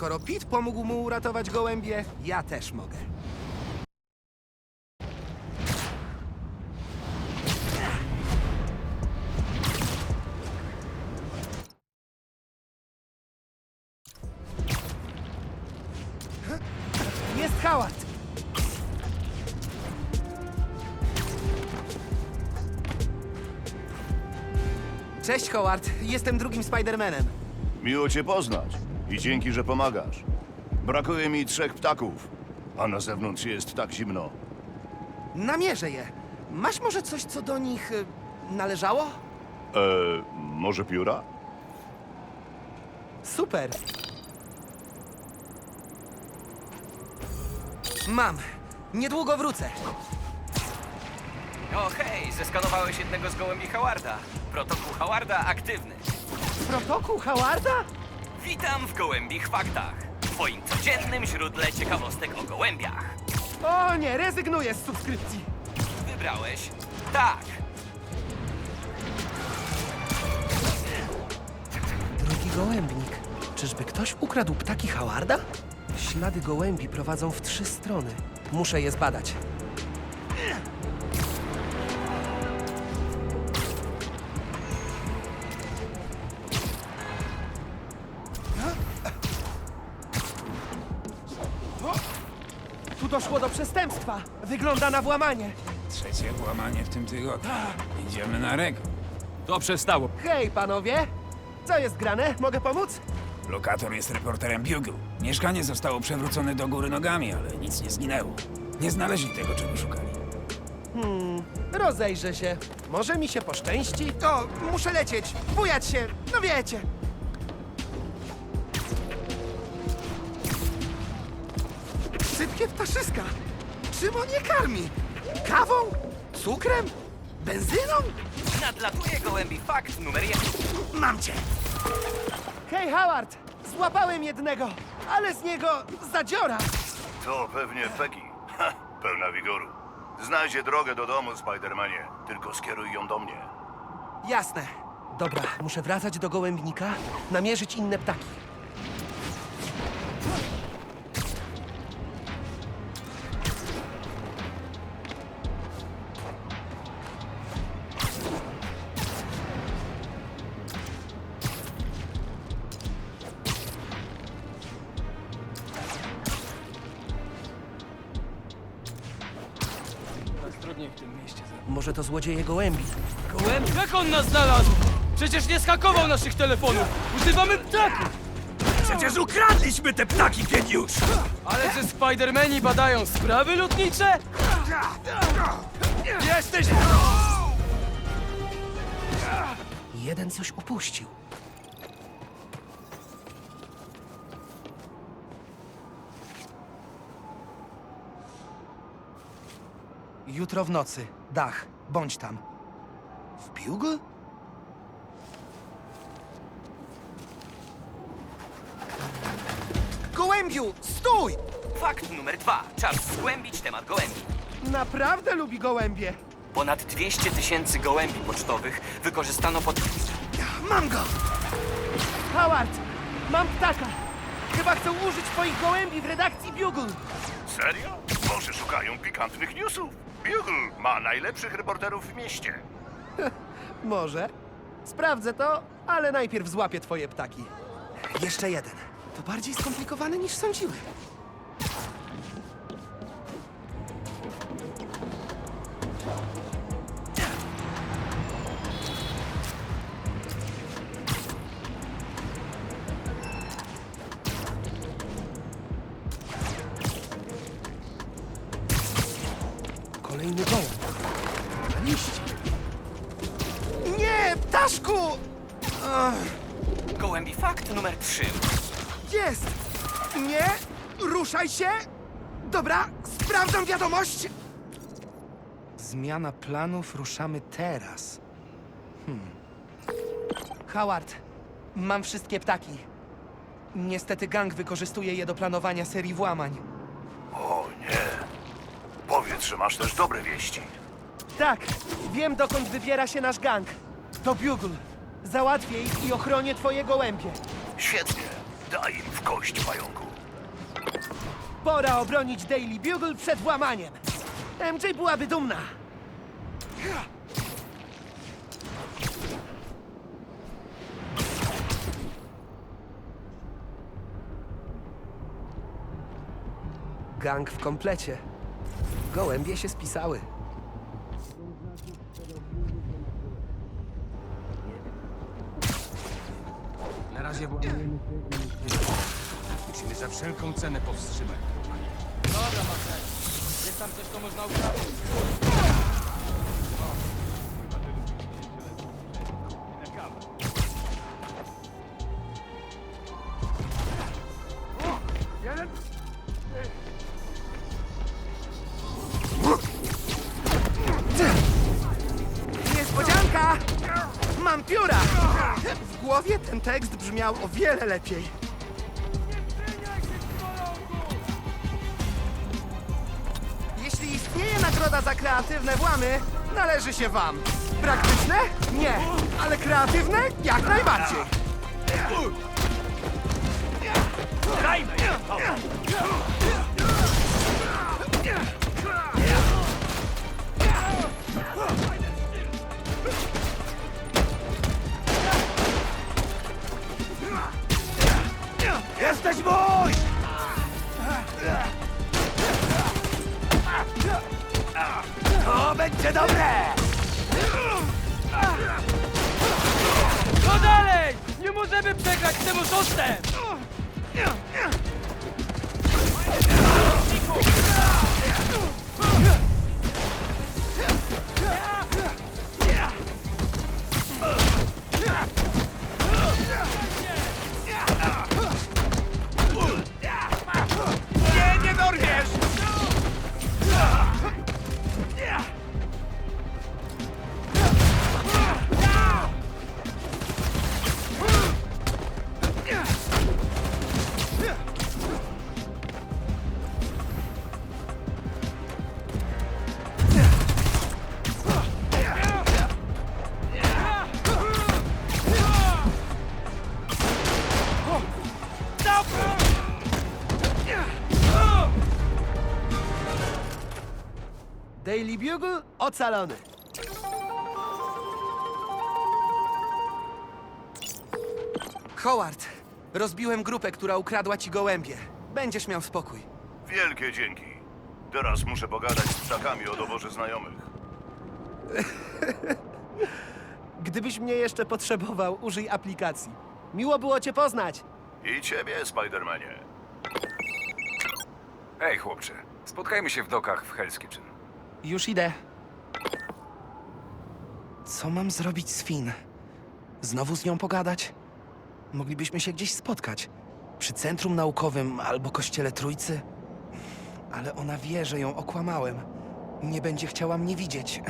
Skoro Pete pomógł mu uratować gołębie, ja też mogę. Jest Howard! Cześć, Howard. Jestem drugim Spidermanem. Miło cię poznać i dzięki, że pomagasz. Brakuje mi trzech ptaków, a na zewnątrz jest tak zimno. Namierzę je. Masz może coś, co do nich y, należało? Eee, może pióra? Super. Mam. Niedługo wrócę. O hej, zeskanowałeś jednego z gołębi Howarda. Protokół Howarda aktywny. Protokół Howarda? Witam w Gołębich Faktach. Twoim codziennym źródle ciekawostek o gołębiach. O nie, rezygnuję z subskrypcji. Wybrałeś? Tak. Drogi gołębnik, czyżby ktoś ukradł ptaki Howarda? Ślady gołębi prowadzą w trzy strony. Muszę je zbadać. Doszło do przestępstwa. Wygląda na włamanie. Trzecie włamanie w tym tygodniu. Idziemy na rekord. To przestało. Hej, panowie! Co jest grane? Mogę pomóc? Lokator jest reporterem Bugle. Mieszkanie zostało przewrócone do góry nogami, ale nic nie zginęło. Nie znaleźli tego, czego szukali. Rozejrzę się. Może mi się poszczęści? O, muszę lecieć. Bujać się. No wiecie. Sypkie ptaszyska. Czym on je karmi? Kawą? Cukrem? Benzyną? Nadlatuje Gołębi Fakt numer jeden. Mam cię. Hej, Howard! Złapałem jednego, ale z niego zadziora. To pewnie Peggy. Ha, pełna wigoru. Znajdzie drogę do domu, Spidermanie. Tylko skieruj ją do mnie. Jasne. Dobra, muszę wracać do gołębnika, namierzyć inne ptaki. Trudniej w tym mieście. Może to złodzieje gołębi. Gołęb, jak on nas znalazł? Przecież nie skakował naszych telefonów. Używamy ptaków. Przecież ukradliśmy te ptaki, geniusz! Ale że Spidermani badają sprawy lotnicze? Jesteś... Jeden coś upuścił. Jutro w nocy. Dach. Bądź tam. W Bugle? Gołębiu, stój! Fakt numer dwa. Czas zgłębić temat gołębi. Naprawdę lubi gołębie. Ponad 200 tysięcy gołębi pocztowych wykorzystano pod... Mam go! Howard, mam ptaka. Chyba chcą użyć twoich gołębi w redakcji Bugle. Serio? Może szukają pikantnych newsów. Bugle ma najlepszych reporterów w mieście. Może. Sprawdzę to, ale najpierw złapię twoje ptaki. Jeszcze jeden. To bardziej skomplikowane niż sądziłem. Ptaszku! Gołębi Fakt numer trzy. Jest! Nie! Ruszaj się! Dobra, sprawdzam wiadomość! Zmiana planów, ruszamy teraz. Hmm. Howard, mam wszystkie ptaki. Niestety gang wykorzystuje je do planowania serii włamań. O nie. Powiedz, że masz też dobre wieści. Tak, wiem dokąd wybiera się nasz gang. To Bugle. Załatwię ich i ochronię twoje gołębie. Świetnie. Daj im w kość, pająku. Pora obronić Daily Bugle przed włamaniem. MJ byłaby dumna. Gang w komplecie. Gołębie się spisały. Się i musimy za wszelką cenę powstrzymać. Dobra, Marcel. Jest tam coś, co można ukraść? Niespodzianka! Głowie ten tekst brzmiał o wiele lepiej. Jeśli istnieje nagroda za kreatywne włamy, należy się wam. Praktyczne? Nie. Ale kreatywne? Jak najbardziej. Jesteś będzie dobre! No dalej! Nie możemy przegrać z tym oszustem! Nie, Daily Bugle ocalony. Howard, rozbiłem grupę, która ukradła ci gołębie. Będziesz miał spokój. Wielkie dzięki. Teraz muszę pogadać z ptakami o doborze znajomych. Gdybyś mnie jeszcze potrzebował, użyj aplikacji. Miło było cię poznać. I ciebie, Spidermanie. Ej, chłopcze, spotkajmy się w dokach w Hell's Kitchen. Już idę. Co mam zrobić z Finn? Znowu z nią pogadać? Moglibyśmy się gdzieś spotkać. Przy centrum naukowym albo kościele Trójcy. Ale ona wie, że ją okłamałem. Nie będzie chciała mnie widzieć.